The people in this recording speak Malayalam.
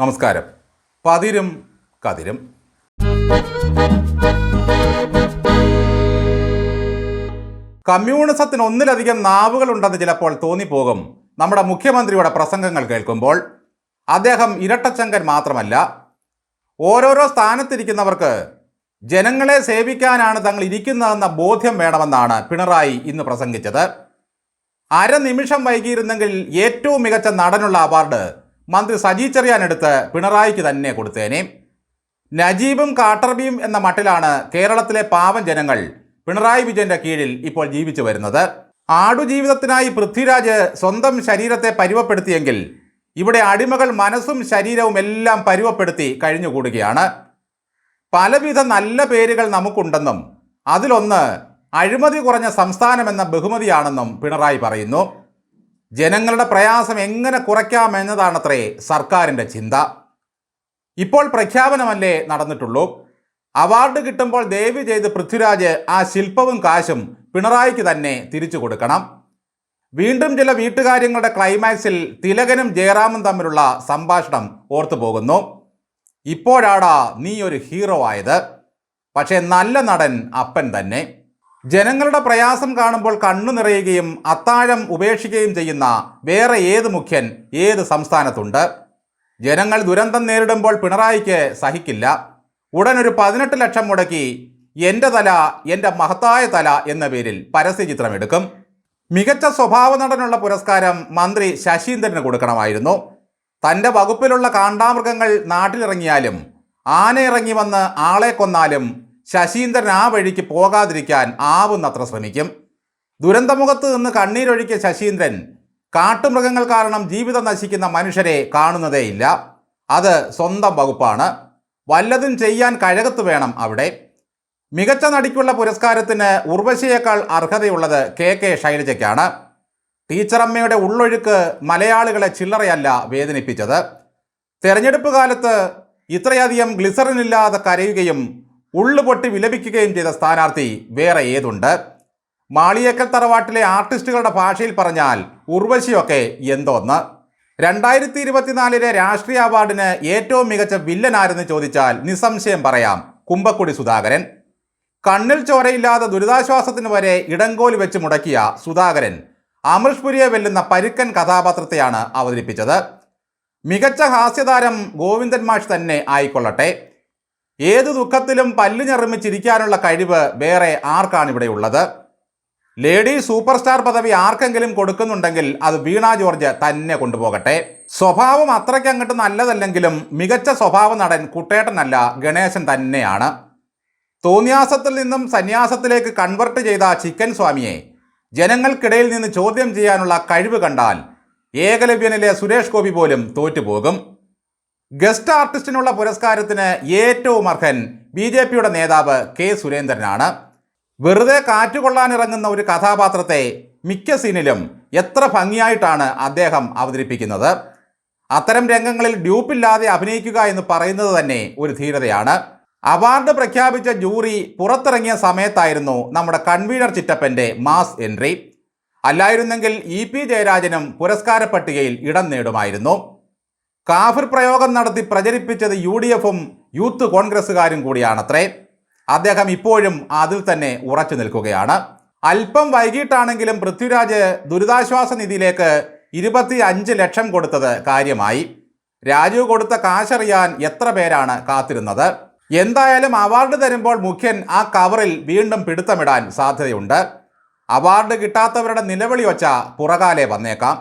നമസ്കാരം. പതിരും കതിരും. കമ്മ്യൂണിസത്തിന് ഒന്നിലധികം നാവുകൾ നാവുകളുണ്ടെന്ന് ചിലപ്പോൾ തോന്നിപ്പോകും. നമ്മുടെ മുഖ്യമന്ത്രിയുടെ പ്രസംഗങ്ങൾ കേൾക്കുമ്പോൾ അദ്ദേഹം ഇരട്ടച്ചങ്കൻ മാത്രമല്ല ഓരോരോ സ്ഥാനത്തിരിക്കുന്നവർക്ക് ജനങ്ങളെ സേവിക്കാനാണ് തങ്ങൾ ഇരിക്കുന്നതെന്ന ബോധ്യം വേണമെന്നാണ് പിണറായി ഇന്ന് പ്രസംഗിച്ചത്. അരനിമിഷം വൈകിയിരുന്നെങ്കിൽ ഏറ്റവും മികച്ച നടനുള്ള അവാർഡ് മന്ത്രി സജി ചെറിയാൻ എടുത്ത് പിണറായിക്ക് തന്നെ കൊടുത്തേനെ. നജീബും കാട്ടർബിയും എന്ന മട്ടിലാണ് കേരളത്തിലെ പാവം ജനങ്ങൾ പിണറായി വിജയന്റെ കീഴിൽ ഇപ്പോൾ ജീവിച്ചു വരുന്നത്. ആടുജീവിതത്തിനായി പൃഥ്വിരാജ് സ്വന്തം ശരീരത്തെ പരുവപ്പെടുത്തിയെങ്കിൽ ഇവിടെ അടിമകൾ മനസ്സും ശരീരവും എല്ലാം പരുവപ്പെടുത്തി കഴിഞ്ഞുകൂടുകയാണ്. പലവിധ നല്ല പേരുകൾ നമുക്കുണ്ടെന്നും അതിലൊന്ന് അഴിമതി കുറഞ്ഞ സംസ്ഥാനമെന്ന ബഹുമതിയാണെന്നും പിണറായി പറയുന്നു. ജനങ്ങളുടെ പ്രയാസം എങ്ങനെ കുറയ്ക്കാമെന്നതാണത്രേ സർക്കാരിന്റെ ചിന്ത. ഇപ്പോൾ പ്രഖ്യാപനമല്ലേ നടന്നിട്ടുള്ളൂ. അവാർഡ് കിട്ടുമ്പോൾ ദേവി ചെയ്ത് പൃഥ്വിരാജ് ആ ശില്പവും കാശും പിണറായിക്ക് തന്നെ തിരിച്ചു കൊടുക്കണം. വീണ്ടും ചില വീട്ടുകാര്യങ്ങളുടെ ക്ലൈമാക്സിൽ തിലകനും ജയറാമും തമ്മിലുള്ള സംഭാഷണം ഓർത്തു പോകുന്നു. ഇപ്പോഴാടാ നീ ഒരു ഹീറോ ആയത്. പക്ഷേ നല്ല നടൻ അപ്പൻ തന്നെ. ജനങ്ങളുടെ പ്രയാസം കാണുമ്പോൾ കണ്ണു നിറയുകയും അത്താഴം ഉപേക്ഷിക്കുകയും ചെയ്യുന്ന വേറെ ഏത് മുഖ്യൻ ഏത് സംസ്ഥാനത്തുണ്ട്? ജനങ്ങൾ ദുരന്തം നേരിടുമ്പോൾ പിണറായിക്ക് സഹിക്കില്ല. ഉടൻ ഒരു പതിനെട്ട് ലക്ഷം മുടക്കി എന്റെ തല എന്റെ മഹത്തായ തല എന്ന പേരിൽ പരസ്യചിത്രം എടുക്കും മികച്ച സ്വഭാവ നടനുള്ള പുരസ്കാരം മന്ത്രി ശശീന്ദ്രന് കൊടുക്കണമായിരുന്നു. തന്റെ വകുപ്പിലുള്ള കാണ്ടാമൃഗങ്ങൾ നാട്ടിലിറങ്ങിയാലും ആന ഇറങ്ങി വന്ന് ആളെ കൊന്നാലും ശശീന്ദ്രൻ ആ വഴിക്ക് പോകാതിരിക്കാൻ ആവുന്നത്ര ശ്രമിക്കും. ദുരന്തമുഖത്ത് നിന്ന് കണ്ണീരൊഴുക്കിയ ശശീന്ദ്രൻ കാട്ടുമൃഗങ്ങൾ കാരണം ജീവിതം നശിക്കുന്ന മനുഷ്യരെ കാണുന്നതേയില്ല. അത് സ്വന്തം വകുപ്പാണ്. വല്ലതും ചെയ്യാൻ കഴകത്ത് വേണം അവിടെ. മികച്ച നടിക്കുള്ള പുരസ്കാരത്തിന് ഉർവശിയേക്കാൾ അർഹതയുള്ളത് കെ കെ ശൈലജയ്ക്കാണ്. ടീച്ചറമ്മയുടെ ഉള്ളൊഴുക്ക് മലയാളികളെ ചില്ലറയല്ല വേദനിപ്പിച്ചത്. തെരഞ്ഞെടുപ്പ് കാലത്ത് ഇത്രയധികം ഗ്ലിസറിനില്ലാതെ കരയുകയും ഉള്ളുപൊട്ടി വിലപിക്കുകയും ചെയ്ത സ്ഥാനാർത്ഥി വേറെ ഏതുണ്ട്? മാളിയേക്കൽ തറവാട്ടിലെ ആർട്ടിസ്റ്റുകളുടെ ഭാഷയിൽ പറഞ്ഞാൽ ഉർവശിയൊക്കെ എന്തോന്ന്? രണ്ടായിരത്തി ഇരുപത്തിനാലിലെ രാഷ്ട്രീയ അവാർഡിന് ഏറ്റവും മികച്ച വില്ലനാരെന്ന് ചോദിച്ചാൽ നിസ്സംശയം പറയാം കുമ്പക്കുടി സുധാകരൻ. കണ്ണിൽ ചോരയില്ലാതെ ദുരിതാശ്വാസത്തിന് വരെ ഇടങ്കോൽ വെച്ച് മുടക്കിയ സുധാകരൻ അമൃഷ്പുരിയെ വെല്ലുന്ന പരുക്കൻ കഥാപാത്രത്തെയാണ് അവതരിപ്പിച്ചത്. മികച്ച ഹാസ്യതാരം ഗോവിന്ദൻ മാഷ് തന്നെ ആയിക്കൊള്ളട്ടെ. ഏതു ദുഃഖത്തിലും പല്ലു ഞെറുമിച്ചിരിക്കാനുള്ള കഴിവ് വേറെ ആർക്കാണ് ഇവിടെ ഉള്ളത് ലേഡി സൂപ്പർ സ്റ്റാർ പദവി ആർക്കെങ്കിലും കൊടുക്കുന്നുണ്ടെങ്കിൽ അത് വീണ ജോർജ് തന്നെ കൊണ്ടുപോകട്ടെ. സ്വഭാവം അത്രയ്ക്ക് അങ്ങോട്ട് നല്ലതല്ലെങ്കിലും മികച്ച സ്വഭാവ നടൻ കുട്ടേട്ടനല്ല ഗണേശൻ തന്നെയാണ്. തോന്നിയാസത്തിൽ നിന്നും സന്യാസത്തിലേക്ക് കൺവെർട്ട് ചെയ്ത ചിക്കൻ സ്വാമിയെ ജനങ്ങൾക്കിടയിൽ നിന്ന് ചോദ്യം ചെയ്യാനുള്ള കഴിവ് കണ്ടാൽ ഏകലവ്യനിലെ സുരേഷ് ഗോപി പോലും തോറ്റുപോകും. ഗസ്റ്റ് ആർട്ടിസ്റ്റിനുള്ള പുരസ്കാരത്തിന് ഏറ്റവും അർഹൻ ബി ജെ പിയുടെ നേതാവ് കെ സുരേന്ദ്രനാണ്. വെറുതെ കാറ്റുകൊള്ളാനിറങ്ങുന്ന ഒരു കഥാപാത്രത്തെ മിക്ക സീനിലും എത്ര ഭംഗിയായിട്ടാണ് അദ്ദേഹം അവതരിപ്പിക്കുന്നത്. അത്തരം രംഗങ്ങളിൽ ഡ്യൂപ്പില്ലാതെ അഭിനയിക്കുക എന്ന് പറയുന്നത് തന്നെ ഒരു ധീരതയാണ്. അവാർഡ് പ്രഖ്യാപിച്ച ജൂറി പുറത്തിറങ്ങിയ സമയത്തായിരുന്നു നമ്മുടെ കൺവീനർ ചിറ്റപ്പന്റെ മാസ് എൻട്രി. അല്ലായിരുന്നെങ്കിൽ ഇ പി ജയരാജനും പുരസ്കാര പട്ടികയിൽ ഇടം നേടുമായിരുന്നു. കാഫിർ പ്രയോഗം നടത്തി പ്രചരിപ്പിച്ചത് യു ഡി എഫും യൂത്ത് കോൺഗ്രസ്സുകാരും കൂടിയാണത്രേ. അദ്ദേഹം ഇപ്പോഴും അതിൽ തന്നെ ഉറച്ചു നിൽക്കുകയാണ്. അല്പം വൈകിട്ടാണെങ്കിലും പൃഥ്വിരാജ് ദുരിതാശ്വാസ നിധിയിലേക്ക് ഇരുപത്തി അഞ്ച് ലക്ഷം കൊടുത്തത് കാര്യമായി. രാജു കൊടുത്ത കാശറിയാൻ എത്ര പേരാണ് കാത്തിരുന്നത്? എന്തായാലും അവാർഡ് തരുമ്പോൾ മുഖ്യൻ ആ കവറിൽ വീണ്ടും പിടുത്തമിടാൻ സാധ്യതയുണ്ട്. അവാർഡ് കിട്ടാത്തവരുടെ നിലവിളി വച്ച പുറകാലെ വന്നേക്കാം.